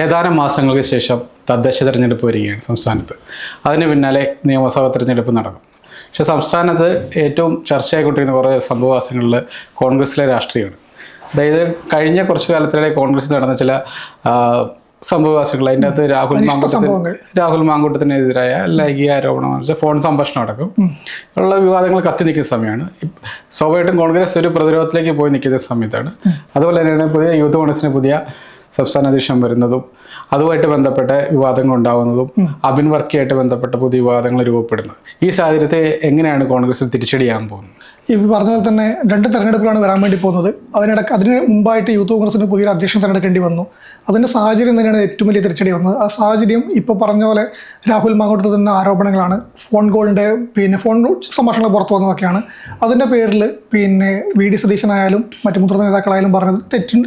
ഏതാനും മാസങ്ങൾക്ക് ശേഷം തദ്ദേശ തെരഞ്ഞെടുപ്പ് വരികയാണ് സംസ്ഥാനത്ത്. അതിന് പിന്നാലെ നിയമസഭാ തെരഞ്ഞെടുപ്പ് നടക്കും. പക്ഷേ സംസ്ഥാനത്ത് ഏറ്റവും ചർച്ചയായിക്കൊണ്ടിരിക്കുന്ന കുറേ സംഭവവാസങ്ങളിൽ കോൺഗ്രസിലെ രാഷ്ട്രീയമാണ്. അതായത് കഴിഞ്ഞ കുറച്ച് കാലത്തിലെ കോൺഗ്രസ് നടന്ന ചില സംഭവവാസികൾ അതിന്റെ അകത്ത് രാഹുൽ മാങ്കൂട്ടത്തിന്. രാഹുൽ മാങ്കൂട്ടത്തിനെതിരായ ലൈംഗിക ആരോപണം വെച്ചാൽ ഫോൺ സംഭാഷണം അടക്കം ഉള്ള വിവാദങ്ങൾ കത്തി നിൽക്കുന്ന സമയമാണ്. സ്വാഭാവികമായിട്ടും കോൺഗ്രസ് ഒരു പ്രതിരോധത്തിലേക്ക് പോയി നിൽക്കുന്ന സമയത്താണ്. അതുപോലെ തന്നെയാണ് പുതിയ യൂത്ത് കോൺഗ്രസിന് പുതിയ സംസ്ഥാന അധ്യക്ഷൻ വരുന്നതും അതുമായിട്ട് ബന്ധപ്പെട്ട വിവാദങ്ങൾ ഉണ്ടാകുന്നതും അബിൻ വർക്കിയായിട്ട് ബന്ധപ്പെട്ട പുതിയ വിവാദങ്ങൾ രൂപപ്പെടുന്നത്. ഈ സാഹചര്യത്തെ എങ്ങനെയാണ് കോൺഗ്രസ് തിരിച്ചടിയാൻ പോകുന്നത്? ഈ പറഞ്ഞ പോലെ തന്നെ രണ്ട് തെരഞ്ഞെടുപ്പുകളാണ് വരാൻ വേണ്ടി പോകുന്നത്. അതിനിടക്ക് അതിന് മുമ്പായിട്ട് യൂത്ത് കോൺഗ്രസിന് പുതിയൊരു അധ്യക്ഷൻ തെരഞ്ഞെടുക്കേണ്ടി വന്നു. അതിന്റെ സാഹചര്യം തന്നെയാണ് ഏറ്റവും വലിയ തിരിച്ചടി വന്നത്. ആ സാഹചര്യം ഇപ്പോൾ പറഞ്ഞ പോലെ രാഹുൽ മാങ്ങോട്ട് തന്ന ആരോപണങ്ങളാണ്. ഫോൺ കോളിന്റെ പിന്നെ ഫോൺ സംഭാഷണങ്ങൾ പുറത്തു വന്നതൊക്കെയാണ്. അതിന്റെ പേരിൽ പിന്നെ വി ഡി സതീശനായാലും മറ്റ് മുതിർന്ന നേതാക്കളായാലും പറഞ്ഞത് തെറ്റ്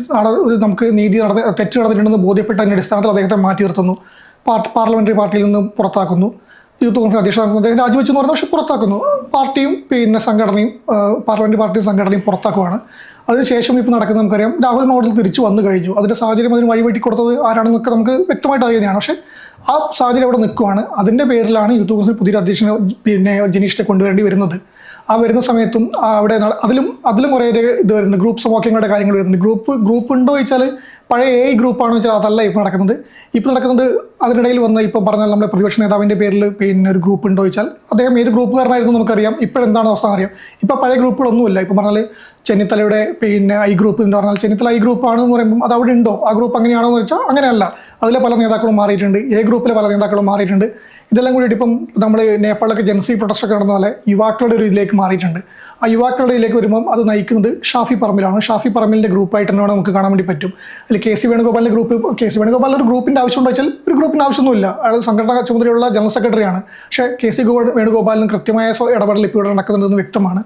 ഒരു നമുക്ക് നീതി നടത്തി തെറ്റ് നടന്നിട്ടുണ്ടെന്ന് ബോധ്യപ്പെട്ടതിന്റെ അടിസ്ഥാനത്തിൽ അദ്ദേഹത്തെ മാറ്റി നിർത്തുന്നു പാർലമെന്ററി പാർട്ടിയിൽ നിന്ന് പുറത്താക്കുന്നു. യൂത്ത് കോൺഗ്രസ് അധ്യക്ഷനാകുന്നു അദ്ദേഹം രാജിവെച്ചു എന്ന് പറഞ്ഞാൽ പക്ഷെ പുറത്താക്കുന്നു. പാർട്ടിയും പിന്നെ സംഘടനയും പാർലമെന്റ് പാർട്ടിയും സംഘടനയും പുറത്താക്കുവാണ്. അതിനുശേഷം ഇപ്പോൾ നടക്കുന്നത് നമുക്കറിയാം രാഹുൽ മോഡൽ തിരിച്ചു വന്നു കഴിഞ്ഞു. അതിന്റെ സാഹചര്യം അതിന് വഴിവെട്ടി കൊടുത്തത് ആരാണെന്നൊക്കെ നമുക്ക് വ്യക്തമായിട്ട് അറിയുന്നതാണ്. പക്ഷേ ആ സാഹചര്യം അവിടെ നിൽക്കുവാണ്. അതിന്റെ പേരിലാണ് യൂത്ത് കോൺഗ്രസിൽ പുതിയൊരു അധ്യക്ഷനെ പിന്നെ ജനീഷിനെ കൊണ്ടുവരേണ്ടി വരുന്നത്. ആ വരുന്ന സമയത്തും അവിടെ അതിലും അതിലും കുറേ ഇത് വരുന്നത് ഗ്രൂപ്പ് സമവാക്യങ്ങളുടെ കാര്യങ്ങൾ വരുന്നുണ്ട്. ഗ്രൂപ്പ് ഗ്രൂപ്പ് ഉണ്ടോ ചോദിച്ചാൽ പഴയ എ ഗ്രൂപ്പാണെന്ന് വെച്ചാൽ അതല്ല ഇപ്പോൾ നടക്കുന്നത്. ഇപ്പോൾ നടക്കുന്നത് അതിനിടയിൽ വന്ന ഇപ്പം പറഞ്ഞാൽ നമ്മുടെ പ്രതിപക്ഷ നേതാവിന്റെ പേരിൽ പിന്നെ ഒരു ഗ്രൂപ്പ് ഉണ്ടോ വെച്ചാൽ അദ്ദേഹം ഏത് ഗ്രൂപ്പുകാരനായിരുന്നു നമുക്കറിയാം. ഇപ്പോഴെന്താണ് അവസ്ഥ അറിയാം ഇപ്പോൾ പഴയ ഗ്രൂപ്പുകളൊന്നുമില്ല. ഇപ്പം പറഞ്ഞാൽ ചെന്നിത്തലയുടെ പിന്നെ ഐ ഗ്രൂപ്പ് എന്ന് പറഞ്ഞാൽ ചെന്നിത്തല ഐ ഗ്രൂപ്പ് ആണെന്ന് പറയുമ്പോൾ അത് അവിടെ ഉണ്ടോ? ആ ഗ്രൂപ്പ് അങ്ങനെയാണോ എന്ന് വെച്ചാൽ അങ്ങനെയല്ല. അതിലെ പല നേതാക്കളും മാറിയിട്ടുണ്ട്. എ ഗ്രൂപ്പിലെ പല നേതാക്കളും മാറിയിട്ടുണ്ട്. ഇതെല്ലാം കൂടിയിട്ട് ഇപ്പം നമ്മൾ നേപ്പാളിലൊക്കെ ജനസി പ്രൊട്ടസ്റ്റൊക്കെ നടന്നാൽ നടന്ന യുവാക്കളുടെ ഒരു ഇതിലേക്ക് മാറിയിട്ടുണ്ട്. ആ യുവാക്കളുടെ ഇതിലേക്ക് വരുമ്പം അത് നയിക്കുന്നത് ഷാഫി പറമ്പിലാണ്. ഷാഫി പറമ്പിലിന്റെ ഗ്രൂപ്പായിട്ട് തന്നെയാണ് നമുക്ക് കാണാൻ വേണ്ടി പറ്റും. അതിൽ കെ സി വേണുഗോപാലിന്റെ ഗ്രൂപ്പ് കെ സി വേണുഗോപാലിന്റെ ഒരു ഗ്രൂപ്പിന്റെ ആവശ്യമുണ്ടോ വെച്ചാൽ ഒരു ഗ്രൂപ്പിന്റെ ആവശ്യമൊന്നുമില്ല. അയാൾ സംഘടനാ ചുമതലയുള്ള ജനറൽ സെക്രട്ടറിയാണ് പക്ഷേ കെ സി വേണുഗോപാലിന് കൃത്യമായ ഇടപെടൽ ഇപ്പോൾ ഇവിടെ നടക്കുന്നുണ്ടെന്ന് വ്യക്തമാണ്.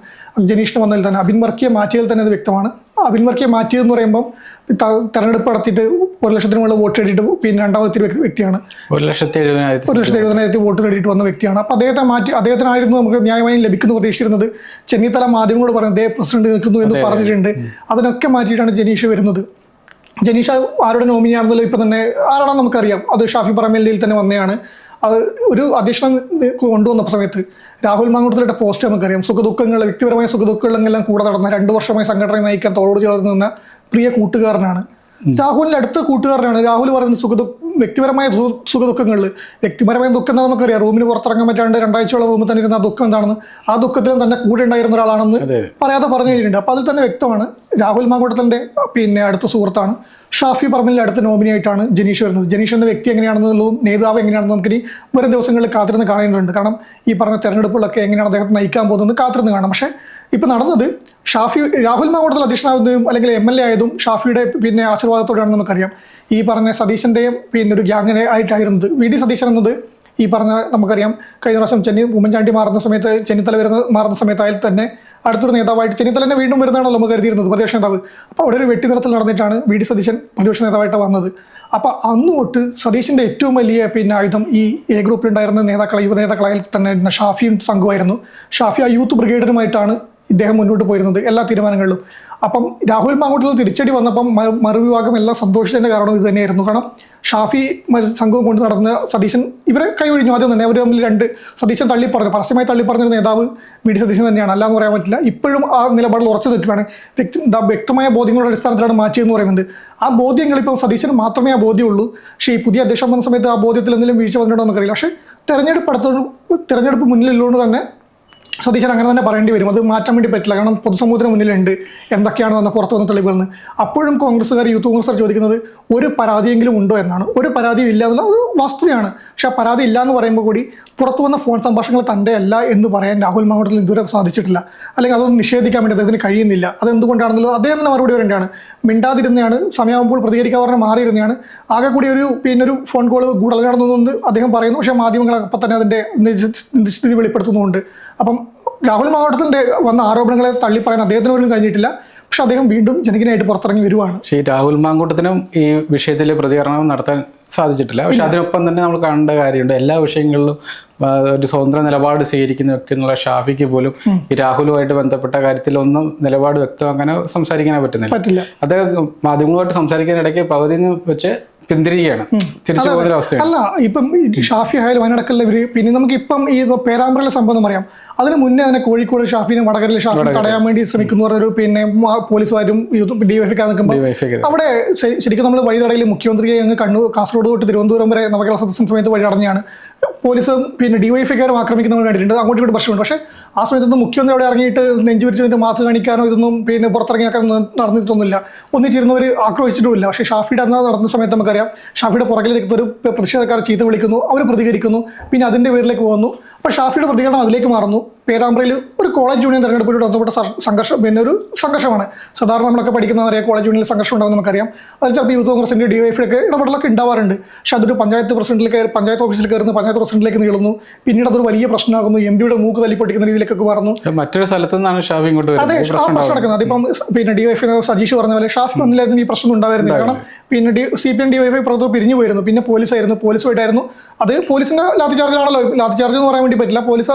ജനീഷിന് വന്നതിൽ തന്നെ അബിൻ വർക്കിയെ മാറ്റിയതിൽ തന്നെ അത് വ്യക്തമാണ്. അബിൻ വർക്കിയെ മാറ്റിയതെന്ന് പറയുമ്പം തെരഞ്ഞെടുപ്പ് നടത്തിയിട്ട് ഒരു ലക്ഷത്തിന് മുകളിൽ വോട്ട് നേടിയിട്ട് പിന്നെ രണ്ടാമത്തെ വ്യക്തിയാണ്. ഒരു ലക്ഷത്തി എഴുപതിനായിരത്തി ഒരു ലക്ഷത്തി എഴുപതിനായിരത്തി വോട്ട് നേടിയിട്ട് വന്ന വ്യക്തിയാണ്. അപ്പോൾ അദ്ദേഹത്തെ മാറ്റി അദ്ദേഹത്തിനായിരുന്നു നമുക്ക് ന്യായമായും ലഭിക്കുന്നു പ്രതീക്ഷിച്ചിരുന്നത്. ചെന്നിത്തല മാധ്യമങ്ങളോട് പറഞ്ഞു ദേ പ്രസിഡന്റ് നിൽക്കുന്നു എന്ന് പറഞ്ഞിട്ടുണ്ട്. അതിനൊക്കെ മാറ്റിയിട്ടാണ് ജനീഷ് വരുന്നത്. ജനീഷ ആരുടെ നോമിനിയാണെന്നുള്ളത് ഇപ്പം തന്നെ ആരാണെന്ന് നമുക്കറിയാം. അത് ഷാഫി പറമ്പലിൽ തന്നെ വന്നതാണ് അത് ഒരു അധ്യക്ഷനെ കൊണ്ടുവന്ന സമയത്ത് രാഹുൽ മാങ്കുട്ടത്തിലിട്ട പോസ്റ്റ് നമുക്കറിയാം. സുഖദുഃഖങ്ങൾ വ്യക്തിപരമായ സുഖദുഃഖങ്ങളെല്ലാം കൂടെ നടന്ന രണ്ട് വർഷമായി സംഘടനയെ നയിക്കാൻ തോളോട് ചേർന്ന് നിന്ന പ്രിയ കൂട്ടുകാരനാണ്. രാഹുലിന്റെ അടുത്ത കൂട്ടുകാരനാണ്. രാഹുൽ പറയുന്ന സുഖദു വ്യക്തിപരമായ സുഖദുഃഖങ്ങളിൽ വ്യക്തിപരമായ ദുഃഖം എന്താ നമുക്കറിയാം. റൂമിന് പുറത്തിറങ്ങാൻ പറ്റാണ്ട് രണ്ടാഴ്ചയോളം റൂമിൽ തന്നെ ഇരുന്ന ആ ദുഃഖം എന്താണെന്ന് ആ ദുഃഖത്തിൽ തന്നെ കൂടെ ഉണ്ടായിരുന്ന ഒരാളാണെന്ന് പറയാതെ പറഞ്ഞു കഴിഞ്ഞിട്ടുണ്ട്. അപ്പോൾ അതിൽ തന്നെ വ്യക്തമാണ്. രാഹുൽ മാങ്കോട്ടത്തിന്റെ പിന്നെ അടുത്ത സുഹൃത്താണ് ഷാഫി പറമ്പിലിന്റെ അടുത്ത നോമിനിയായിട്ടാണ് ജനീഷ് വരുന്നത്. ജനീഷ് എന്ന വ്യക്തി എങ്ങനെയാണെന്നുള്ളതും നേതാവ് എങ്ങനെയാണെന്ന് നമുക്കിനി വരും ദിവസങ്ങളിൽ കാത്തിരുന്ന് കാണേണ്ടതുണ്ട്. കാരണം ഈ പറഞ്ഞ തെരഞ്ഞെടുപ്പുകളൊക്കെ എങ്ങനെയാണ് അദ്ദേഹത്തെ നയിക്കാൻ പോകുന്നത് കാത്തിരുന്ന് കാണാം. പക്ഷേ ഇപ്പം നടന്നത് ഷാഫി രാഹുൽ മാവോടത്തിൽ അധ്യക്ഷനാകുന്നതും അല്ലെങ്കിൽ എം എൽ എ ആയതും ഷാഫിയുടെ പിന്നെ ആശീർവാദത്തോടെയാണെന്ന് നമുക്കറിയാം. ഈ പറഞ്ഞ സതീശന്റെയും പിന്നെ ഒരു ഗ്യാങ്ങിനെ ആയിട്ടായിരുന്നത്. വി ഡി സതീശൻ എന്നത് ഈ പറഞ്ഞ നമുക്കറിയാം കഴിഞ്ഞ പ്രാവശ്യം ചെന്നി ഉമ്മൻചാണ്ടി മാറുന്ന സമയത്ത് ചെന്നിത്തല വരുന്ന മാറുന്ന സമയത്തായാൽ തന്നെ അടുത്തൊരു നേതാവായിട്ട് ചെന്നിത്തല തന്നെ വീണ്ടും വരുന്നതാണല്ലോ നമ്മൾ കരുതിയിരുന്നത് പ്രതിപക്ഷ നേതാവ്. അപ്പോൾ അവിടെ ഒരു വെട്ടി നിറത്തിൽ നടന്നിട്ടാണ് വി ഡി സതീശൻ പ്രതിപക്ഷ നേതാവായിട്ട് വന്നത്. അപ്പോൾ അന്ന് തൊട്ട് സതീശിന്റെ ഏറ്റവും വലിയ പിന്നെ ആയുധം ഈ എ ഗ്രൂപ്പിലുണ്ടായിരുന്ന നേതാക്കളെ യുവ തന്നെ ഷാഫിയും സംഘമായിരുന്നു. ഷാഫി ആ യൂത്ത് ബ്രിഗേഡിനുമായിട്ടാണ് ഇദ്ദേഹം മുന്നോട്ട് പോയിരുന്നത് എല്ലാ തീരുമാനങ്ങളിലും. അപ്പം രാഹുൽ മാങ്കൂട്ടിൽ തിരിച്ചടി വന്നപ്പം മറുവിഭാഗം എല്ലാം സന്തോഷിച്ചതിന്റെ കാരണം ഇത് തന്നെയായിരുന്നു. കാരണം ഷാഫി സംഘവും കൊണ്ട് നടന്ന സതീശൻ ഇവരെ കൈവഴിഞ്ഞു ആദ്യം തന്നെ അവർ തമ്മിൽ രണ്ട് സതീശൻ തള്ളി പറഞ്ഞു പരസ്യമായി തള്ളി പറഞ്ഞൊരു നേതാവ് വി ഡി സതീശൻ തന്നെയാണ്. അല്ലാന്ന് പറയാൻ പറ്റില്ല. ഇപ്പോഴും ആ നിലപാടിൽ ഉറച്ചു നിൽക്കുകയാണ്. വ്യക്തി വ്യക്തമായ ബോധ്യങ്ങളുടെ അടിസ്ഥാനത്തിലാണ് മാറ്റിയെന്ന് പറയുന്നത്. ആ ബോധ്യങ്ങൾ ഇപ്പം സതീശന് മാത്രമേ ആ ബോധ്യമുള്ളൂ പക്ഷേ ഈ പുതിയ അധ്യക്ഷൻ വന്ന സമയത്ത് ആ ബോധ്യത്തിൽ എന്തെങ്കിലും വീഴ്ച വന്നിട്ടുണ്ടോ നമുക്കറിയില്ല. പക്ഷേ തെരഞ്ഞെടുപ്പ് അടുത്തോ തെരഞ്ഞെടുപ്പ് മുന്നിലുള്ളതുകൊണ്ട് തന്നെ സതീശൻ അങ്ങനെ തന്നെ പറയേണ്ടി വരും. അത് മാറ്റാൻ വേണ്ടി പറ്റില്ല. കാരണം പൊതുസമൂഹത്തിന് മുന്നിലുണ്ട്. എന്തൊക്കെയാണ് വന്ന പുറത്തു വന്ന തെളിവുകളെന്ന്. അപ്പോഴും കോൺഗ്രസ്സുകാർ യൂത്ത് കോൺഗ്രസ്സുകാർ ചോദിക്കുന്നത് ഒരു പരാതിയെങ്കിലും ഉണ്ടോ എന്നാണ്. ഒരു പരാതിയും ഇല്ല എന്നുള്ള അത് വസ്തുതയാണ്. പക്ഷെ ആ പരാതി ഇല്ല എന്ന് പറയുമ്പോൾ കൂടി പുറത്തു വന്ന ഫോൺ സംഭാഷണങ്ങൾ തന്റെ അല്ല എന്ന് പറയാൻ രാഹുൽ മാവോട്ടിൽ ഇതുവരെ സാധിച്ചിട്ടില്ല. അല്ലെങ്കിൽ അതൊന്നും നിഷേധിക്കാൻ വേണ്ടി അദ്ദേഹത്തിന് കഴിയുന്നില്ല. അതെന്തുകൊണ്ടാണെന്നുള്ളത് അദ്ദേഹം തന്നെ മറുപടി വരേണ്ടതാണ് മിണ്ടാതിരുന്നതാണ് സമയമാകുമ്പോൾ പ്രതികരിക്കാൻ പറഞ്ഞ് മാറിയിരുന്നതാണ് ആകെ കൂടി ഒരു പിന്നെ ഒരു ഫോൺ കോൾ ഗൂഢൽ നടന്നു അദ്ദേഹം പറയുന്നു. പക്ഷേ മാധ്യമങ്ങൾ അപ്പം തന്നെ അതിന്റെ നിശ്ചിതി വെളിപ്പെടുത്തുന്നുണ്ട് അപ്പം രാഹുൽ മാവട്ടത്തിന്റെ വന്ന ആരോപണങ്ങളെ തള്ളിപ്പറയാൻ അദ്ദേഹത്തിന് പോലും കഴിഞ്ഞിട്ടില്ല. പക്ഷെ അദ്ദേഹം വീണ്ടും ജനകീയനായിട്ട് പുറത്തിറങ്ങി വരുവാണ്. പക്ഷേ ഈ രാഹുൽ മാങ്കൂട്ടത്തിനും ഈ വിഷയത്തിൽ പ്രതികരണം നടത്താൻ സാധിച്ചിട്ടില്ല. പക്ഷെ അതിനൊപ്പം തന്നെ നമ്മൾ കാണേണ്ട കാര്യമുണ്ട്. എല്ലാ വിഷയങ്ങളിലും ഒരു സ്വതന്ത്ര നിലപാട് സ്വീകരിക്കുന്ന വ്യക്തി എന്നുള്ള ഷാഫിക്ക് പോലും ഈ രാഹുലുമായിട്ട് ബന്ധപ്പെട്ട കാര്യത്തിലൊന്നും നിലപാട് വ്യക്തമാക്കാനോ സംസാരിക്കാനോ പറ്റുന്നില്ല. പറ്റില്ല. അത് മാധ്യമങ്ങളുമായിട്ട് സംസാരിക്കാനിടയ്ക്ക് പകുതി വെച്ച് പിന്തിരികയാണ് തിരിച്ചു പോകുന്ന അവസ്ഥയാണ് അല്ല ഇപ്പം ഷാഫി ആയാലും വയനാടക്കല്ല ഇവർ പിന്നെ നമുക്ക് ഇപ്പം ഈ പേരാമ്പ്രയിലെ സംഭവം അറിയാം അതിന് മുന്നേ തന്നെ കോഴിക്കോട് ഷാഫിനെ വടകരയിലെ ഷാഫിനെ തടയാൻ വേണ്ടി ശ്രമിക്കുന്നു പറഞ്ഞൊരു പിന്നെ പോലീസുകാരും ഡിവൈഫിക്കാൻ നിൽക്കുമ്പോൾ അവിടെ ശരിക്കും നമ്മൾ വഴി തടയിൽ മുഖ്യമന്ത്രിയെ അങ്ങ് കണ്ണൂർ കാസർഗോഡ് തൊട്ട് തിരുവനന്തപുരം വരെ നവകേരള സദസ്സിന് സമയത്ത് വഴി അടഞ്ഞാണ് പോലീസും പിന്നെ ഡിവൈഫൈക്കാരും ആക്രമിക്കുന്നവർ കണ്ടിട്ടുണ്ട്. അങ്ങോട്ട് ഇങ്ങോട്ട് പ്രശ്നമുണ്ട്. പക്ഷേ ആ സമയത്തൊന്നും മുഖ്യമന്ത്രി അവിടെ ഇറങ്ങിയിട്ട് നെഞ്ചു വിരിച്ചതിന്റെ മാസ് കാണിക്കാനോ ഇതൊന്നും പിന്നെ പുറത്തിറങ്ങിയാക്കാനോ നടന്നിട്ടൊന്നുമില്ല. ഒന്നിച്ചിരുന്നവർ ആക്രമിച്ചിട്ടുമില്ല. പക്ഷേ ഷാഫിയുടെ അന്ന് നടന്ന സമയത്ത് നമുക്കറിയാം ഷാഫിയുടെ പുറകിലേക്ക് ഒരു പ്രതിഷേധക്കാർ ചീത്ത വിളിക്കുന്നു അവർ പ്രതികരിക്കുന്നു പിന്നെ അതിന്റെ പേരിലേക്ക് പോകുന്നു. അപ്പോൾ ഷാഫിയുടെ പ്രതികരണം അതിലേക്ക് മാറുന്നു. പേരാമ്പ്രയിൽ ഒരു കോളേജ് യൂണിയൻ തിരഞ്ഞെടുപ്പിലൂടെ ബന്ധപ്പെട്ട സംഘർഷം പിന്നെ ഒരു സംഘർഷമാണ്. സാധാരണ നമ്മളൊക്കെ പഠിക്കുന്നവരെ കോളേജ് യൂണിയനിൽ സംഘർഷം ഉണ്ടാവും നമുക്കറിയാം. അത് ചിലപ്പോൾ യൂത്ത് കോൺഗ്രസിന്റെ ഡിവൈഫിയുടെ ഒക്കെ ഇടപെടലൊക്കെ ഉണ്ടാവാറുണ്ട്. പക്ഷെ അതൊരു പഞ്ചായത്ത് പ്രസിഡന്റിൽ കയറി പഞ്ചായത്ത് ഓഫീസിൽ കയറുന്നു പഞ്ചായത്ത് പ്രസിഡന്റിലേക്ക് നീളുന്നു. പിന്നീട് അതൊരു വലിയ പ്രശ്നമാകുന്നു. എം പിയുടെ മൂക്ക് തല്ലി പൊട്ടിക്കുന്ന രീതിയിലേക്കൊക്കെ മാറുന്നു. മറ്റൊരു സ്ഥലത്തു നിന്നാണ് ഷാഫി ഇങ്ങോട്ട് അതെ ആ പ്രശ്നം നടക്കുന്നത്. അതിപ്പം പിന്നെ ഡിവൈഫൈ സജീഷ് പറഞ്ഞ പോലെ ഷാഫി വന്നില്ലായിരുന്നു ഈ പ്രശ്നം ഉണ്ടായിരുന്നില്ല കാരണം പിന്നെ D C P M DYFI പ്രവർത്തകർ പിരിഞ്ഞു പോയിരുന്നു. പിന്നെ പോലീസായിരുന്നു പോലീസുമായിട്ടായിരുന്നു അത് പോലീസിന്റെ ലാത്തി ചാർജിലാണല്ലോ. ലാത്തി ചാർജ് എന്ന് പറയാൻ വേണ്ടി പറ്റില്ല. പോലീസ്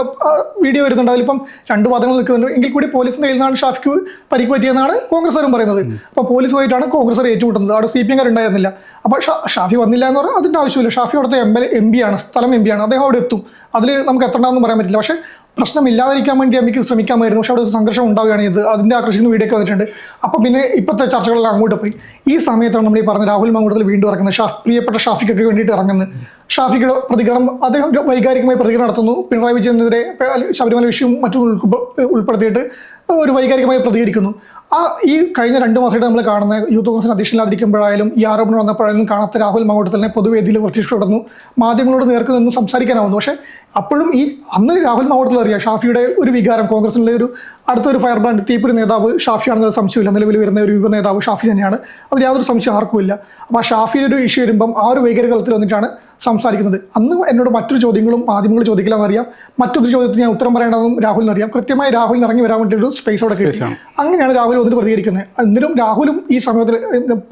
വീഡിയോ വരുന്നുണ്ട്. അതിലിപ്പം രണ്ട് വാദങ്ങൾ നിൽക്കുന്നുണ്ട്. എങ്കിൽ കൂടി പോലീസിന്റെ കയ്യിൽ നിന്നാണ് ഷാഫിക്ക് പരിക്ക് പറ്റിയെന്നാണ് കോൺഗ്രസ്സുകാരും പറയുന്നത്. അപ്പോൾ പോലീസുമായിട്ടാണ് കോൺഗ്രസ് ഏറ്റുമുട്ടുന്നത്. അവിടെ സി പി എംകാർ ഉണ്ടായിരുന്നില്ല അപ്പോൾ ഷാഫി വന്നില്ല എന്ന് പറഞ്ഞാൽ അതിന്റെ ആവശ്യമില്ല. ഷാഫി അവിടുത്തെ എം എൽ എം പി ആണ്. സ്ഥലം എം പി ആണ്. അദ്ദേഹം അവിടെ എത്തും. അതിൽ നമുക്ക് എത്തണമെന്ന് പറയാൻ പറ്റില്ല. പക്ഷേ പ്രശ്നം ഇല്ലാതിരിക്കാൻ വേണ്ടി എനിക്ക് ശ്രമിക്കാമായിരുന്നു. പക്ഷെ അവിടെ ഒരു സംഘർഷം ഉണ്ടാവുകയാണ് ഇത് അതിന്റെ ആകർഷിക്കുന്ന വീഡിയോ ഒക്കെ വന്നിട്ടുണ്ട്. അപ്പോൾ പിന്നെ ഇപ്പോഴത്തെ ചർച്ചകളെല്ലാം അങ്ങോട്ട് പോയി. ഈ സമയത്താണ് നമ്മൾ ഈ പറഞ്ഞ രാഹുൽ മങ്കൂട്ടത്തിൽ വീണ്ടും ഇറങ്ങുന്നത്. പ്രിയപ്പെട്ട ഷാഫിക്കൊക്കെ വേണ്ടിയിട്ട് ഇറങ്ങുന്നത്. ഷാഫിയുടെ പ്രതികരണം അദ്ദേഹം വൈകാരികമായി പ്രതികരണം നടത്തുന്നു. പിണറായി വിജയനെതിരെ ശബരിമല വിഷയവും മറ്റും ഉൾപ്പെ- ഉൾപ്പെടുത്തിയിട്ട് ഒരു വൈകാരികമായി പ്രതികരിക്കുന്നു. ആ ഈ കഴിഞ്ഞ രണ്ട് മാസമായിട്ട് നമ്മൾ കാണുന്ന യൂത്ത് കോൺഗ്രസിന് അധ്യക്ഷനില്ലാതിരിക്കുമ്പോഴായാലും ഈ ആരോപണം വന്നപ്പോഴായാലും കാണാത്ത രാഹുൽ മങ്കോട്ടത്തിനെ പൊതുവേദിയിൽ പ്രത്യക്ഷപ്പെടുന്നു മാധ്യമങ്ങളോട് നേർക്ക് നിന്ന് സംസാരിക്കാനാവുന്നു. പക്ഷേ അപ്പോഴും ഈ അന്ന് രാഹുൽ മാവട്ടത്തിൽ അറിയാം ഷാഫിയുടെ ഒരു വികാരം. കോൺഗ്രസിന്റെ ഒരു അടുത്തൊരു ഫയർ ബ്രാൻഡ് തീപ്പൊരു നേതാവ് ഷാഫിയാണെന്നത് സംശയമില്ല. നിലവിൽ വരുന്ന ഒരു യുവ നേതാവ് ഷാഫി തന്നെയാണ്. അത് യാതൊരു സംശയം ആർക്കുമില്ല അപ്പോൾ ആ ഷാഫിയുടെ ഒരു ഇഷ്യൂ വരുമ്പം ആ ഒരു വൈകര കലത്തിൽ വന്നിട്ടാണ് സംസാരിക്കുന്നത്. അന്ന് എന്നോട് മറ്റൊരു ചോദ്യങ്ങളും മാധ്യമങ്ങൾ ചോദിക്കില്ലെന്നറിയാം മറ്റൊരു ചോദ്യത്തിന് ഞാൻ ഉത്തരം പറയേണ്ടതും രാഹുലിനറിയാം. കൃത്യമായി രാഹുലിന് ഇറങ്ങി വരാൻ വേണ്ടി ഒരു സ്പേസ് അവിടെ കിട്ടി. അങ്ങനെയാണ് രാഹുൽ വന്നിട്ട് പ്രതികരിക്കുന്നത് എന്നിട്ടും രാഹുലും ഈ സമയത്തിൽ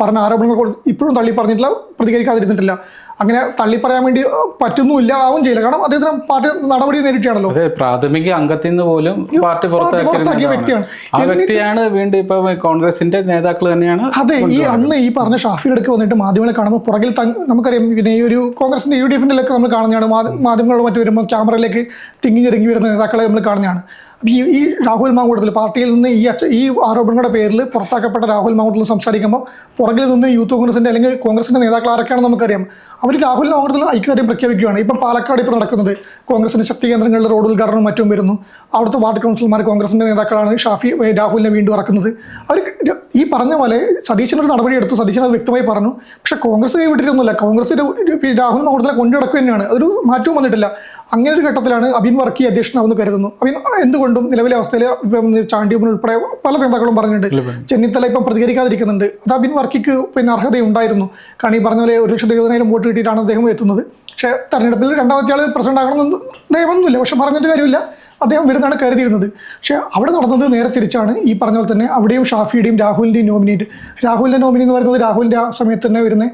പറഞ്ഞ ആരോപണങ്ങൾ ഇപ്പോഴും തള്ളി പറഞ്ഞിട്ടില്ല പ്രതികരിക്കാതിരുന്നിട്ടില്ല. അങ്ങനെ തള്ളി പറയാൻ വേണ്ടി പറ്റുന്നുമില്ല ആവും ചെയ്യില്ല. കാരണം അദ്ദേഹത്തിന് പാർട്ടി നടപടി നേരിട്ടാണല്ലോ അതെ പ്രാഥമിക അംഗത്തിൽ നിന്ന് പോലും പാർട്ടി പുറത്താക്കിയ വ്യക്തിയാണ്. ആ വ്യക്തിയാണ് വീണ്ടും ഇപ്പൊ കോൺഗ്രസിന്റെ നേതാക്കൾ തന്നെയാണ് അതെ ഈ അന്ന് ഈ പറഞ്ഞ ഷാഫിയുടെ അടുക്ക് വന്നിട്ട് മാധ്യമങ്ങളെ കാണുമ്പോൾ പുറകിൽ നമുക്കറിയാം പിന്നെ ഈ ഒരു കോൺഗ്രസിന്റെ യു ഡി എഫിന്റെ ഒക്കെ നമ്മൾ കാണുന്നതാണ്. മാധ്യമങ്ങളോ മറ്റു വരുമ്പോൾ ക്യാമറയിലേക്ക് തിങ്ങിഞ്ഞിറങ്ങി വരുന്ന നേതാക്കളെ നമ്മൾ കാണുന്നതാണ്. ഈ ഈ രാഹുൽ മാങ്കൂട്ടത്തിൽ പാർട്ടിയിൽ നിന്ന് ഈ അച്ഛ ഈ ആരോപണങ്ങളുടെ പേരിൽ പുറത്താക്കപ്പെട്ട രാഹുൽ മാങ്കൂട്ടത്തിൽ സംസാരിക്കുമ്പോൾ പുറകിൽ നിന്ന് യൂത്ത് കോൺഗ്രസിന്റെ അല്ലെങ്കിൽ കോൺഗ്രസിന്റെ നേതാക്കൾ ആരൊക്കെയാണെന്ന് നമുക്കറിയാം. അവർ രാഹുൽ മാങ്കൂട്ടത്തിൽ ഐക്യദാർഢ്യം പ്രഖ്യാപിക്കുകയാണ്. ഇപ്പം പാലക്കാട് ഇപ്പോൾ നടക്കുന്നത് കോൺഗ്രസിന്റെ ശക്തി കേന്ദ്രങ്ങളിൽ റോഡ് ഉദ്ഘാടനവും മറ്റും വരുന്നു. അവിടുത്തെ വാർഡ് കൗൺസിലർമാർ കോൺഗ്രസിന്റെ നേതാക്കളാണ് ഷാഫി രാഹുലിനെ വീണ്ടും ഇറക്കുന്നത്. അവർ ഈ പറഞ്ഞ പോലെ സതീശനൊരു നടപടി എടുത്തു. സതീശൻ അത് വ്യക്തമായി പറഞ്ഞു. പക്ഷേ കോൺഗ്രസ് കൈവിട്ടിട്ടൊന്നുമില്ല കോൺഗ്രസ് രാഹുൽ മാങ്കൂട്ടത്തിലെ കൊണ്ടുനടക്കുക തന്നെയാണ്. ഒരു മാറ്റവും വന്നിട്ടില്ല. അങ്ങനെ ഒരു ഘട്ടത്തിലാണ് അബിൻ വർക്കി അധ്യക്ഷനാവെന്ന് കരുതുന്നു. അബിൻ എന്തുകൊണ്ടും നിലവിലെ അവസ്ഥയിൽ ഇപ്പം ചാണ്ടിയപ്പൻ ഉൾപ്പെടെ പല നേതാക്കളും പറഞ്ഞിട്ടുണ്ട്. ചെന്നിത്തല ഇപ്പം പ്രതികരിക്കാതിരിക്കുന്നുണ്ട്. അത് അബിൻ വർക്കിക്ക് പിന്നെ അർഹതയുണ്ടായിരുന്നു. കാരണം ഈ പറഞ്ഞ പോലെ ഒരു ലക്ഷത്തി എഴുപതിനായിരം വോട്ട് കിട്ടിയിട്ടാണ് അദ്ദേഹം എത്തുന്നത്. പക്ഷേ തെരഞ്ഞെടുപ്പിൽ രണ്ടാമത്തെ ആൾ പ്രസിഡന്റ് ആകണമെന്ന് നിയമമൊന്നുമില്ല പക്ഷെ പറഞ്ഞിട്ട് കാര്യമില്ല. അദ്ദേഹം വരുന്നതാണ് കരുതിയിരുന്നത്. പക്ഷേ അവിടെ നടന്നത് നേരെ തിരിച്ചാണ്. ഈ പറഞ്ഞ പോലെ തന്നെ അവിടെയും ഷാഫിയുടെയും രാഹുലിന്റെയും നോമിനേറ്റ് രാഹുലിന്റെ നോമിനി എന്ന് പറയുന്നത് രാഹുലിന്റെ ആ സമയത്ത് തന്നെ വരുന്ന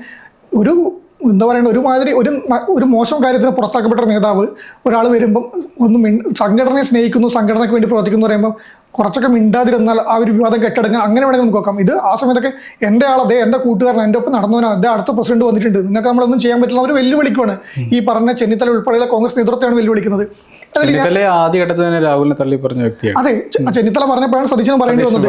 ഒരു എന്താ പറയുക ഒരുമാതിരി ഒരു ഒരു മോശം കാര്യത്തിന് പുറത്താക്കപ്പെട്ട നേതാവ് ഒരാൾ വരുമ്പം ഒന്ന് സംഘടനയെ സ്നേഹിക്കുന്നു സംഘടനയ്ക്ക് വേണ്ടി പ്രവർത്തിക്കുന്നു പറയുമ്പോൾ കുറച്ചൊക്കെ മിണ്ടാതിരുന്നാൽ ആ ഒരു വിവാദം കെട്ടടങ്ങാൻ അങ്ങനെ വേണമെങ്കിൽ നമുക്ക് നോക്കാം. ഇത് ആ സമയത്തൊക്കെ എന്റെ ആൾ അതേ എന്റെ കൂട്ടുകാരൻ എന്റെ ഒപ്പം നടന്നവനാണ് അതേ അടുത്ത പ്രസിഡന്റ് വന്നിട്ടുണ്ട്. നിങ്ങൾക്ക് നമ്മളൊന്നും ചെയ്യാൻ പറ്റില്ല. അവർ വെല്ലുവിളിക്കുവാണ്. ഈ പറഞ്ഞ ചെന്നിത്തല ഉൾപ്പെടെയുള്ള കോൺഗ്രസ് നേതൃത്വമാണ് വെല്ലുവിളിക്കുന്നത്. ചെന്നിത്തല ആദ്യഘട്ടത്തിൽ തന്നെ രാഹുലിനെ തള്ളി പറഞ്ഞ വ്യക്തിയാണ്. അതെ ചെന്നിത്തല പറഞ്ഞപ്പോഴാണ് സതീശൻ പറയേണ്ടി വന്നത്.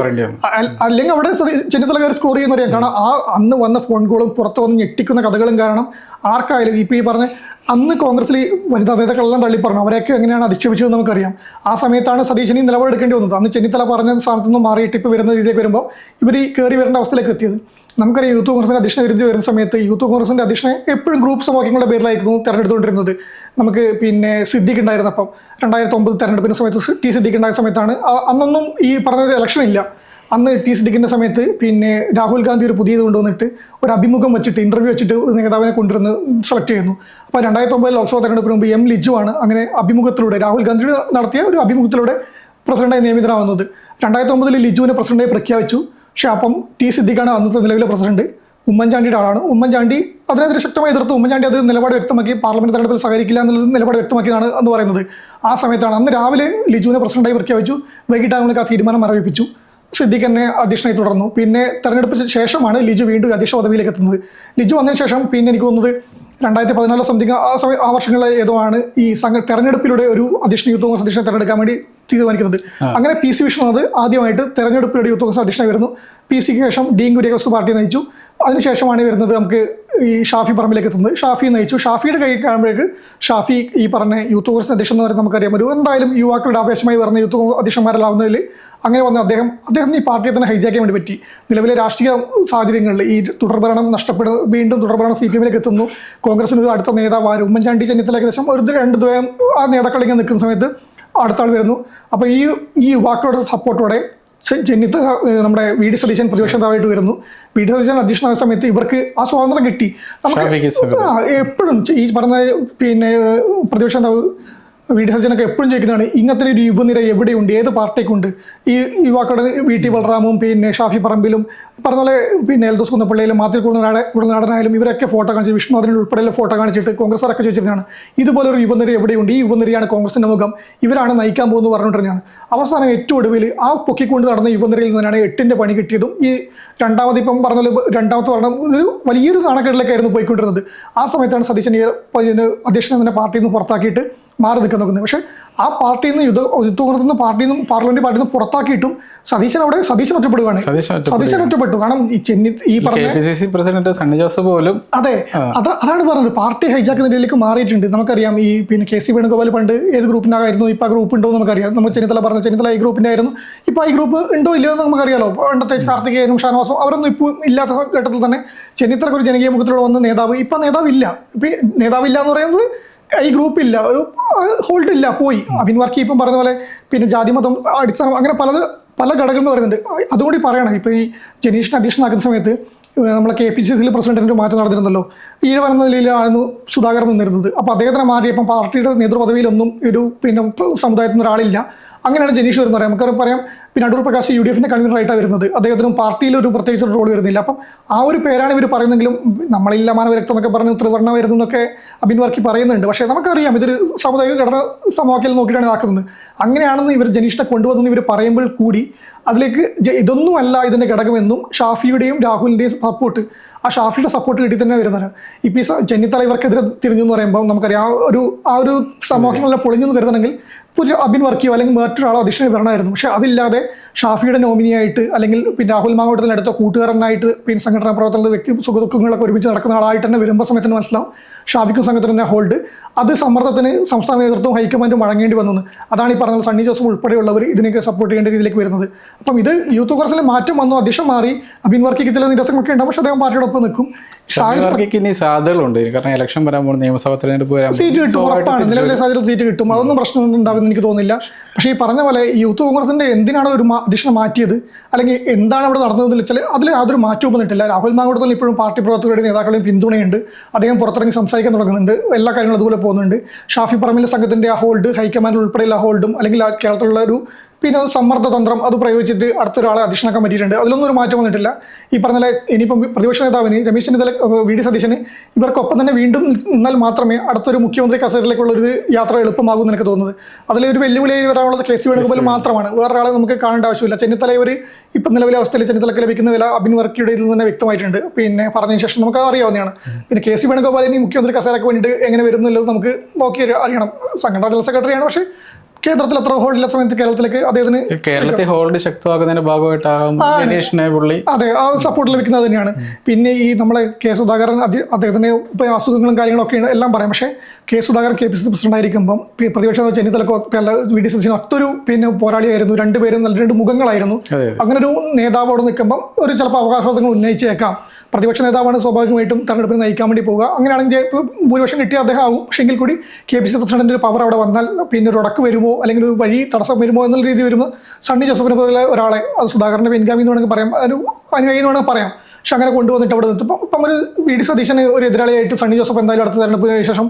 അല്ലെങ്കിൽ അവിടെ ചെന്നിത്തല കയറി സ്കോർ ചെയ്യുന്ന അറിയാം കാരണം ആ അന്ന് വന്ന ഫോൺ കോളും പുറത്ത് വന്ന് ഞെട്ടിക്കുന്ന കഥകളും കാരണം ആർക്കായാലും ഇപ്പൊ ഈ പറഞ്ഞ അന്ന് കോൺഗ്രസിൽ വനിതാ നേതാക്കളെല്ലാം തള്ളി പറഞ്ഞു. അവരെയൊക്കെ എങ്ങനെയാണ് അധിക്ഷേപിച്ചത് നമുക്കറിയാം. ആ സമയത്താണ് സതീശൻ നിലപാടെടുക്കേണ്ടി വന്നത്. അന്ന് ചെന്നിത്തല പറഞ്ഞ സ്ഥാനത്തുനിന്ന് മാറിയിട്ട് ഇപ്പോൾ വരുന്ന രീതിയിലേക്ക് വരുമ്പോൾ ഇവർ ഈ കയറി വരേണ്ട അവസ്ഥയിലേക്ക് എത്തിയത്. നമുക്കറിയാം യൂത്ത് കോൺഗ്രസിന്റെ അധ്യക്ഷനെ വിരുദ്ധ വരുന്ന സമയത്ത് യൂത്ത് കോൺഗ്രസിന്റെ അധ്യക്ഷനെ എപ്പോഴും ഗ്രൂപ്പ് സമവാക്യങ്ങളുടെ പേരിലായിരുന്നു തെരഞ്ഞെടുത്തുകൊണ്ടിരുന്നത്. നമുക്ക് പിന്നെ സിദ്ദിഖ് ഉണ്ടായിരുന്ന അപ്പം രണ്ടായിരത്തി ഒമ്പത് തെരഞ്ഞെടുപ്പിന്റെ സമയത്ത് ടി സിദ്ദിഖ് ഉണ്ടായ സമയത്താണ്. അന്നൊന്നും ഈ പറഞ്ഞ ഇലക്ഷൻ ഇല്ല. അന്ന് ടി സിദ്ദിഖിന്റെ സമയത്ത് പിന്നെ രാഹുൽ ഗാന്ധി ഒരു പുതിയത് കൊണ്ടുവന്നിട്ട് ഒരു അഭിമുഖം വെച്ചിട്ട് ഇന്റർവ്യൂ വെച്ചിട്ട് നേതാവിനെ കൊണ്ടുവന്ന് സെലക്ട് ചെയ്യുന്നു. അപ്പോൾ രണ്ടായിരത്തി ഒമ്പത് ലോക്സഭാ തെരഞ്ഞെടുപ്പിന് മുമ്പ് എം ലിജു ആണ് അങ്ങനെ അഭിമുഖത്തിലൂടെ രാഹുൽ ഗാന്ധി നടത്തിയ ഒരു അഭിമുഖത്തിലൂടെ പ്രസിഡന്റായി നിയമിതനാവുന്നത്. രണ്ടായിരത്തി ഒമ്പതിൽ ലിജുവിനെ പ്രസിഡന്റായി പ്രഖ്യാപിച്ചു. പക്ഷെ അപ്പം ടി സിദ്ദിഖാണ് അന്നത്തെ നിലവിലെ പ്രസിഡന്റ്. ഉമ്മൻചാണ്ടിയുടെ ആളാണ്. ഉമ്മൻചാണ്ടി അതിനെതിരെ ശക്തമായി എതിർത്ത്. ഉമ്മൻചാണ്ടി അത് നിലപാട് വ്യക്തമാക്കി. പാർലമെന്റ് തെരഞ്ഞെടുപ്പിൽ സഹകരിക്കില്ല എന്നുള്ളത് നിലപാട് വ്യക്തമാക്കിയതാണ് എന്ന് പറയുന്നത്. ആ സമയത്താണ് അന്ന് രാവിലെ ലിജുവിനെ പ്രസിഡന്റായി പ്രഖ്യാപിച്ചു. വൈകിട്ട് അവർക്ക് ആ തീരുമാനം അറിയിപ്പിച്ചു സിദ്ദിഖ് തന്നെ അധ്യക്ഷനായി തുടർന്നു. പിന്നെ തെരഞ്ഞെടുപ്പിന് ശേഷമാണ് ലിജു വീണ്ടും അധ്യക്ഷ പദവിയിലേക്ക് എത്തുന്നത്. ലിജു വന്നതിന് ശേഷം പിന്നെ എനിക്ക് തോന്നുന്നത് രണ്ടായിരത്തി പതിനാലോ സംതിങ് ആ സമയ ആ വർഷങ്ങളിലെ ഏതോ ആണ് ഈ സംഘ തെരഞ്ഞെടുപ്പിലൂടെ ഒരു അധ്യക്ഷ യൂത്ത് കോൺഗ്രസ് അധ്യക്ഷനെ തെരഞ്ഞെടുക്കാൻ വേണ്ടി തീരുമാനിക്കുന്നത്. അങ്ങനെ പി സി വിഷ്ണുനാഥ് ആദ്യമായിട്ട് തെരഞ്ഞെടുപ്പിലൂടെ യൂത്ത് കോൺഗ്രസ് അധ്യക്ഷനായി വരുന്നു. പി സിക്ക് ശേഷം ഡീൻ കുര്യാക്കോസ് പാർട്ടി നയിച്ചു. അതിനുശേഷമാണ് വരുന്നത് നമുക്ക് ഈ ഷാഫി പറമ്പിലേക്ക് എത്തുന്നത്. ഷാഫി നയിച്ചു. ഷാഫിയുടെ കൈ കാണുമ്പോഴേക്ക് ഷാഫി ഈ പറഞ്ഞ യൂത്ത് കോൺഗ്രസ് അധ്യക്ഷൻ എന്ന് പറയുന്നത് നമുക്കറിയാം ഒരു എന്തായാലും യുവാക്കളുടെ ആവേശമായി വരുന്ന യൂത്ത് കോൺഗ്രസ് അധ്യക്ഷന്മാരെല്ലാവുന്നതിൽ അങ്ങനെ വന്ന അദ്ദേഹം അദ്ദേഹം ഈ പാർട്ടിയെ തന്നെ ഹൈജാക്കാൻ വേണ്ടി പറ്റി. നിലവിലെ രാഷ്ട്രീയ സാഹചര്യങ്ങളിൽ ഈ തുടർഭരണം നഷ്ടപ്പെടും വീണ്ടും തുടർഭരണം സി പി എമ്മിലേക്ക് എത്തുന്നു. കോൺഗ്രസിന് ഒരു അടുത്ത നേതാവ് ആരും? ഉമ്മൻചാണ്ടി ചെന്നിത്തല ഏകദേശം ഒരു രണ്ട് ദ്വയം ആ നേതാക്കളിങ്ങനെ നിൽക്കുന്ന സമയത്ത് അടുത്ത ആൾ വരുന്നു. അപ്പോൾ ഈ ഈ യുവാക്കളുടെ സപ്പോർട്ടോടെ ചെന്നിത്ത ചെന്നിത്തല നമ്മുടെ വി ഡി സതീശൻ പ്രതിപക്ഷ നേതാവായിട്ട് വരുന്നു. വി ഡി സതീശൻ അധ്യക്ഷനായ സമയത്ത് ഇവർക്ക് ആ സ്വാതന്ത്ര്യം കിട്ടി. നമുക്ക് എപ്പോഴും ഈ പറഞ്ഞ പിന്നെ പ്രതിപക്ഷ നേതാവ് വി ഡി സജ്ജനൊക്കെ എപ്പോഴും ചോദിക്കുന്നതാണ് ഇങ്ങനത്തെ ഒരു യുവനിര എവിടെയുണ്ട്? ഏത് പാർട്ടിക്കുണ്ട്? ഈ യുവാക്കളുടെ വി ടി ബലറാമും പിന്നെ ഷാഫി പറമ്പിലും പറഞ്ഞ പോലെ പിന്നെ എൽദോസ് കുന്നപ്പള്ളിയിലും മാത്യു കുളനാട് കുളനാടനായാലും ഇവരൊക്കെ ഫോട്ടോ കാണിച്ച് വിഷ്ണു അതിന് ഉൾപ്പെടെയുള്ള ഫോട്ടോ കാണിച്ചിട്ട് കോൺഗ്രസ്സുകാരൊക്കെ ചോദിച്ചിരുന്നതാണ് ഇതുപോലെ ഒരു യുവനിര എവിടെയുണ്ട്? ഈ യുവനിരയാണ് കോൺഗ്രസിന്റെ മുഖം. ഇവരാണ് നയിക്കാൻ പോകുന്നത് പറഞ്ഞുകൊണ്ടിരുന്നതാണ് അവസാനം ഏറ്റവും ഒടുവിൽ ആ പൊക്കിക്കൊണ്ട് നടന്ന യുവനിരയിൽ നിന്നാണ് എട്ടിന്റെ പണി കിട്ടിയതും ഈ രണ്ടാമത് ഇപ്പം പറഞ്ഞ രണ്ടാമത്തെ പറഞ്ഞ ഒരു വലിയൊരു നാണക്കേടിലേക്കായിരുന്നു പോയിക്കൊണ്ടിരുന്നത്. ആ സമയത്താണ് സതീശൻ അധ്യക്ഷൻ തന്നെ പാർട്ടിയിൽ നിന്ന് പുറത്താക്കിയിട്ട് മാറി നിൽക്കാൻ നോക്കുന്നത്. പക്ഷേ ആ പാർട്ടിയിൽ നിന്ന് യുദ്ധ യുദ്ധ നിന്ന് പാർട്ടിയിൽ നിന്നും പാർലമെന്റ് പാർട്ടിയിൽ നിന്ന് പുറത്താക്കിയിട്ടും സതീശൻ അവിടെ സതീശൻ ഒറ്റപ്പെടുകയാണ്. സതീശൻ ഒറ്റപ്പെട്ടു. കാരണം ഈ ചെന്നി ഈ പറഞ്ഞ പ്രസിഡന്റ് സണ്ണി ജോസഫ് പോലും അതെ. അത് അതാണ് പറഞ്ഞത്. പാർട്ടി ഹൈജാക്ക് നിലയിലേക്ക് മാറിയിട്ടുണ്ട്. നമുക്കറിയാം ഈ പിന്നെ കെ സി വേണുഗോപാൽ പണ്ട് ഏത് ഗ്രൂപ്പിനായിരുന്നു ഇപ്പൊ ആ ഗ്രൂപ്പ് ഉണ്ടോ എന്ന് നമുക്കറിയാം. നമ്മൾ ചെന്നിത്തല പറഞ്ഞ ചെന്നിത്തല ഈ ഗ്രൂപ്പിന്റെ ആയിരുന്നു. ഇപ്പൊ ഈ ഗ്രൂപ്പ് ഉണ്ടോ ഇല്ലയോ എന്ന് നമുക്കറിയാലോ. പണ്ടത്തെ കാർത്തികേയനും ഷാനവാസും അവരൊന്നും ഇപ്പോൾ ഇല്ലാത്ത ഘട്ടത്തിൽ തന്നെ ചെന്നിത്തലക്ക് ഒരു ജനകീയ മുഖത്തിലൂടെ വന്ന നേതാവ്. ഇപ്പൊ നേതാവില്ല. ഇപ്പൊ നേതാവില്ല എന്ന് പറയുന്നത് ഈ ഗ്രൂപ്പ് ഇല്ല. ഒരു ഹോൾഡ് ഇല്ല. പോയി. അബിൻ വർക്കി ഇപ്പം പറഞ്ഞ പോലെ പിന്നെ ജാതി മതം അടിസ്ഥാനം അങ്ങനെ പലത് പല ഘടകങ്ങൾ വരുന്നുണ്ട്. അതുകൂടി പറയണം. ഇപ്പോൾ ഈ ജനീഷിന് അധ്യക്ഷനാക്കുന്ന സമയത്ത് നമ്മളെ കെ പി സി സിയിൽ പ്രസിഡന്റിന്റെ മാറ്റം നടന്നിരുന്നല്ലോ. ഈ വരുന്ന നിലയിലായിരുന്നു സുധാകരൻ നിന്നിരുന്നത്. അപ്പോൾ അദ്ദേഹത്തിനെ മാറിയപ്പം പാർട്ടിയുടെ നേതൃപദവിയിലൊന്നും ഒരു പിന്നെ സമുദായത്തിൽ നിന്ന് ഒരാളില്ല. അങ്ങനെയാണ് ജനീഷ് വരുന്നത് പറയാം. നമുക്ക് പറയാം. പിന്നെ അടൂർ പ്രകാശ് യു ഡി എഫിന്റെ കൺവീനറായിട്ടാണ് വരുന്നത്. അദ്ദേഹത്തിനും പാർട്ടിയിൽ ഒരു പ്രത്യേകിച്ച് റോൾ വരുന്നില്ല. അപ്പം ആ ഒരു പേരാണ് ഇവർ പറയുന്നെങ്കിലും നമ്മളില്ല മാനവരക്തം എന്നൊക്കെ പറഞ്ഞ് ത്രിവർണ വരുന്നതൊക്കെ അബിൻ വർക്കി പറയുന്നുണ്ട്. പക്ഷേ നമുക്കറിയാം ഇതൊരു സമുദായ ഘടന സമവാക്യം നോക്കിയിട്ടാണ് ഇതാക്കുന്നത് അങ്ങനെയാണെന്ന് ഇവർ ജനീഷിനെ കൊണ്ടുവന്നെന്ന് ഇവർ പറയുമ്പോൾ കൂടി അതിലേക്ക് ഇതൊന്നുമല്ല ഇതിന്റെ ഘടകമെന്നും ഷാഫിയുടെയും രാഹുലിന്റെയും സപ്പോർട്ട് ആ ഷാഫിയുടെ സപ്പോർട്ട് കിട്ടി തന്നെ വരുന്നത് ഇപ്പം ഈ ചെന്നിത്തല ഇവർക്കെതിരെ തിരിഞ്ഞു എന്ന് പറയുമ്പോൾ നമുക്കറിയാം ആ ഒരു ആ ഒരു സമൂഹങ്ങളിലെ പൊളിഞ്ഞു എന്ന് കരുതണമെങ്കിൽ പുതിയ അബിൻ വർക്കിയോ അല്ലെങ്കിൽ മറ്റൊരാളോ അധ്യക്ഷന് വരണമായിരുന്നു. പക്ഷേ അതില്ലാതെ ഷാഫിയുടെ നോമിനിയായിട്ട് അല്ലെങ്കിൽ പിന്നെ രാഹുൽ മാങ്ങോട്ടത്തിൽ അടുത്ത കൂട്ടുകാരനായിട്ട് പിന്നെ സംഘടനാ പ്രവർത്തനത്തിൽ വ്യക്തി സുഖദുഃഖങ്ങളൊക്കെ ഒരുമിച്ച് നടക്കുന്ന ആളായിട്ട് തന്നെ വരുമ്പോൾ സമയത്തിന് മനസ്സിലാവും ഷാഫിക്കും സംഘത്തിന് തന്നെ ഹോൾഡ് അത് സമ്മർദ്ദത്തിന് സംസ്ഥാന നേതൃത്വം ഹൈക്കമാൻഡും വഴങ്ങേണ്ടി വന്നത് അതാണ് ഈ പറഞ്ഞത് സണ്ണി ജോസഫ് ഉൾപ്പെടെയുള്ളവർ ഇതിനൊക്കെ സപ്പോർട്ട് ചെയ്യേണ്ട രീതിയിലേക്ക് വരുന്നത്. അപ്പം ഇത് യൂത്ത് കോൺഗ്രസിലെ മാറ്റം വന്നു അധ്യക്ഷൻ മാറി അബിൻ വർക്കിക്ക് ചില നിരസങ്ങളൊക്കെ ഉണ്ടാവും പക്ഷേ അദ്ദേഹം പാർട്ടിയോടൊപ്പം നിൽക്കും. ഇനി സാധ്യതകളുണ്ട്. കാരണം ഇലക്ഷൻ വരാൻ പോകുന്ന നിയമസഭാ തെരഞ്ഞെടുപ്പ് വരാൻ സീറ്റ് കിട്ടും ഉറപ്പാണ്. നിലവിലെ സാഹചര്യത്തിൽ സീറ്റ് കിട്ടും. അതൊന്നും പ്രശ്നമൊന്നും ഉണ്ടാവുമെന്ന് എനിക്ക് തോന്നുന്നില്ല. പക്ഷേ ഈ പറഞ്ഞ പോലെ യൂത്ത് കോൺഗ്രസിന്റെ എന്തിനാണ് ഒരു മാ- മാറ്റിയത്? അല്ലെങ്കിൽ എന്താണ് അവിടെ നടന്നതെന്ന് വെച്ചാൽ അതിൽ യാതൊരു മാറ്റവും വന്നിട്ടില്ല. രാഹുൽ മാങ്കൂട്ടത്തിൽ ഇപ്പോഴും പാർട്ടി പ്രവർത്തകരുടെ നേതാക്കളെയും പിന്തുണയുണ്ട്. അദ്ദേഹം പുറത്തിറങ്ങി സംസാരിക്കാൻ തുടങ്ങുന്നുണ്ട്. എല്ലാ കാര്യങ്ങളും അതുപോലെ പോകുന്നുണ്ട്. ഷാഫി പറമ്പിലെ സംഘത്തിന്റെ ആ ഹോൾഡ് ഹൈക്കമാൻഡ് ഉൾപ്പെടെയുള്ള ഹോൾഡും അല്ലെങ്കിൽ കേരളത്തിലുള്ള ഒരു പിന്നെ അത് സമ്മർദ്ദ തന്ത്രം അത് പ്രയോഗിച്ചിട്ട് അടുത്തൊരാളെ അധ്യക്ഷനാക്കാൻ പറ്റിയിട്ടുണ്ട്. അതിലൊന്നും ഒരു മാറ്റം വന്നിട്ടില്ല. ഈ പറഞ്ഞ ഇനിയിപ്പം പ്രതിപക്ഷ നേതാവിന് രമേശ് ചെന്നിത്തല വി ഡി സതീശന് ഇവർക്കൊപ്പം തന്നെ വീണ്ടും നിന്നാൽ മാത്രമേ അടുത്തൊരു മുഖ്യമന്ത്രി കസേരയിലേക്കുള്ള ഒരു യാത്ര എളുപ്പമാകും എന്ന് എനിക്ക് തോന്നുന്നത്. അതിലെ ഒരു വെല്ലുവിളിയായി വരാനുള്ളത് കെ സി വേണുഗോപാൽ മാത്രമാണ്. വേറൊരാളെ നമുക്ക് കാണേണ്ട ആവശ്യമില്ല. ചെന്നിത്തല ഇവർ ഇപ്പം നിലവിലെ അവസ്ഥയിൽ ചെന്നിത്തലക്ക് ലഭിക്കുന്ന വില അബിൻ വർക്കിയുടെ ഇതിൽ തന്നെ വ്യക്തമായിട്ടുണ്ട്. പിന്നെ പറഞ്ഞതിന് ശേഷം നമുക്ക് അറിയാവുന്നതാണ്. പിന്നെ കെ സി വേണുഗോപാലിന് മുഖ്യമന്ത്രി കസേരയ്ക്ക് വേണ്ടിയിട്ട് എങ്ങനെ വരുന്നുള്ളത് നമുക്ക് നോക്കി അറിയണം. സംഘടനാ ജനറൽ സെക്രട്ടറിയാണ്. പക്ഷേ കേന്ദ്രത്തിൽ എത്ര ഹോൾഡ് ഹോൾഡില്ലാത്ത സമയത്ത് കേരളത്തിലേക്ക് അദ്ദേഹത്തിന് കേരളത്തെ ഹോൾഡ് ശക്തമാക്കുന്നതിന്റെ ഭാഗമായിട്ടാകും പുള്ളി അതെ ആ സപ്പോർട്ട് ലഭിക്കുന്നത് തന്നെയാണ്. പിന്നെ ഈ നമ്മളെ കെ സുധാകരൻ അദ്ദേഹത്തിന്റെ അദ്ദേഹത്തിന് ഇപ്പൊ അസുഖങ്ങളും കാര്യങ്ങളൊക്കെ എല്ലാം പറയാം. പക്ഷേ K Sudhakaran K P C president ആയിരിക്കുമ്പം പ്രതിപക്ഷം ചെന്നിത്തലക്കോ വി ഡി സതീശനോ ഒത്തൊരു പിന്നെ പോരാളിയായിരുന്നു. രണ്ടുപേരും നല്ല രണ്ട് മുഖങ്ങളായിരുന്നു. അങ്ങനെ ഒരു നേതാവോട് നിൽക്കുമ്പോൾ നിൽക്കുമ്പം ഒരു ചിലപ്പോൾ അവകാശവാദങ്ങൾ ഉന്നയിച്ചേക്കാം. പ്രതിപക്ഷ നേതാവാണ് സ്വാഭാവികമായിട്ടും തെരഞ്ഞെടുപ്പിന് നയിക്കാൻ വേണ്ടി പോവുക. അങ്ങനെയാണെങ്കിൽ ഭൂരിപക്ഷം കിട്ടിയ അദ്ദേഹം ആവും. പക്ഷേ എങ്കിൽ കൂടി കെ പി സി പ്രസിഡന്റിന്റെ ഒരു പവർ അവിടെ വന്നാൽ പിന്നെ ഒരു ഉടക്ക് വരുമോ അല്ലെങ്കിൽ ഒരു വഴി തടസ്സം വരുമോ എന്നുള്ള രീതി വരുമ്പോൾ സണ്ണി ജോസഫിനെ പോലെ ഒരാളെ അത് സുധാകരന്റെ പിൻഗാമി എന്ന് വേണമെങ്കിൽ പറയാം. ഒരു അനുയായി എന്ന് വേണമെങ്കിൽ പറയാം. പക്ഷെ അങ്ങനെ കൊണ്ടുവന്നിട്ട് അവിടെ നിർത്തും ഇപ്പം ഒരു വി. ഡി. സതീശന് ഒരു എതിരാളിയായിട്ട് സണ്ണി ജോസഫ് എന്തായാലും അടുത്ത തെരഞ്ഞെടുപ്പിന് ശേഷം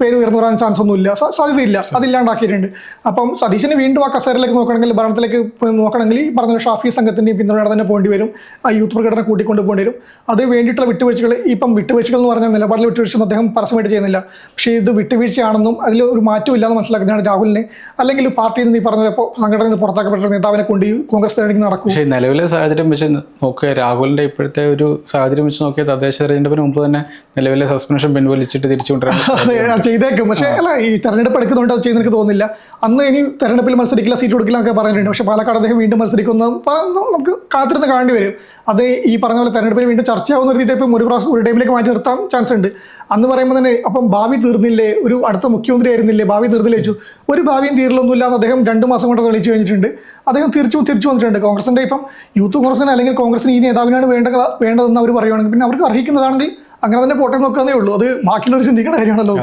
പേര് ഉയർന്നു വരാൻ ചാൻസ് ഒന്നും ഇല്ല സാധ്യതയില്ല. അതില്ലാണ്ടാക്കിയിട്ടുണ്ട്. അപ്പം സതീശന് വീണ്ടും ആ കസേരയിലേക്ക് നോക്കണമെങ്കിൽ ഭരണത്തിലേക്ക് നോക്കണമെങ്കിൽ ഈ പറഞ്ഞ ഷാഫി സംഘത്തിന്റെയും പിന്തുണയോടെ തന്നെ പോകേണ്ടി വരും. ആ യൂത്ത് പ്രകടനം കൂട്ടിക്കൊണ്ട് പോകേണ്ടി വരും. അത് വേണ്ടിയിട്ടുള്ള വിട്ടുവീഴ്ചകൾ ഇപ്പം വിട്ടുവീഴ്ചകൾ എന്ന് പറഞ്ഞാൽ നിലപാടിൽ വിട്ടുവീഴ്ച അദ്ദേഹം പരസ്യമായിട്ട് ചെയ്യുന്നില്ല. പക്ഷേ ഇത് വിട്ടുവീഴ്ചയാണെന്നും അതിൽ ഒരു മാറ്റം ഇല്ലാന്ന് മനസ്സിലാക്കുന്നതാണ് രാഹുലിനെ. അല്ലെങ്കിൽ പാർട്ടിയിൽ നിന്ന് ഈ പറഞ്ഞ സംഘടന സംഘടനയിൽ നിന്ന് പുറത്താക്കപ്പെട്ട നേതാവിനെ കൊണ്ട് ഈ കോൺഗ്രസ് തെരഞ്ഞെടുപ്പ് നടക്കും. പക്ഷേ നിലവിലെ സാഹചര്യം വെച്ച് നോക്കുക രാഹുലിന്റെ ഇപ്പോഴത്തെ ഒരു സാഹചര്യം വെച്ച് നോക്കിയാൽ തദ്ദേശ തെരഞ്ഞെടുപ്പിന് മുമ്പ് തന്നെ നിലവിലെ സസ്പെൻഷൻ പിൻവലിച്ചിട്ട് തിരിച്ചു കൊണ്ടുവരാൻ അതെ അത്. ചെയ്തേക്കും. പക്ഷേ അല്ല ഈ തെരഞ്ഞെടുപ്പ് എടുക്കുന്നുണ്ട് അത് ചെയ്യുന്ന എനിക്ക് തോന്നുന്നില്ല. അന്ന് ഇനി തെരഞ്ഞെടുപ്പിൽ മത്സരിക്കില്ല സീറ്റ് കൊടുക്കില്ല എന്നൊക്കെ പറഞ്ഞിട്ടുണ്ട് പക്ഷെ പാലക്കാട് അദ്ദേഹം വീണ്ടും മത്സരിക്കുന്ന നമുക്ക് കാത്തിരുന്ന് കാണേണ്ടി വരും. അത് ഈ പറഞ്ഞ പോലെ തെരഞ്ഞെടുപ്പിൽ വീണ്ടും ചർച്ചയാവുന്ന ഒരു ഇപ്പം ഒരു പ്രാവശ്യം ഒരു ടൈമിലേക്ക് മാറ്റി നിർത്താൻ ചാൻസ് ഉണ്ട്. അന്ന് പറയുമ്പോൾ തന്നെ അപ്പം ഭാവി തീർന്നില്ലേ? ഒരു അടുത്ത മുഖ്യമന്ത്രി ആയിരുന്നില്ലേ? ഭാവി തീർന്നില്ലേ വെച്ചു ഒരു ഭാവിയും തീരിലൊന്നുമില്ല എന്ന് അദ്ദേഹം രണ്ട് മാസം കൊണ്ട് തെളിയിച്ചു കഴിഞ്ഞിട്ടുണ്ട്. അദ്ദേഹം തിരിച്ചു തിരിച്ചു വന്നിട്ടുണ്ട്. കോൺഗ്രസിന്റെ ഇപ്പം യൂത്ത് കോൺഗ്രസിന് അല്ലെങ്കിൽ കോൺഗ്രസിന് ഈ നേതാവിനാണ് വേണ്ട വേണ്ടതെന്ന് അവർ പറയുകയാണെങ്കിൽ പിന്നെ അവർക്ക് അർഹിക്കുന്നതാണെങ്കിൽ അങ്ങനെ തന്നെ പോട്ടെ നോക്കാന്നേ ഉള്ളൂ. അത് ബാക്കിയുള്ളവർ ചിന്തിക്കേണ്ട കാര്യമാണല്ലോ.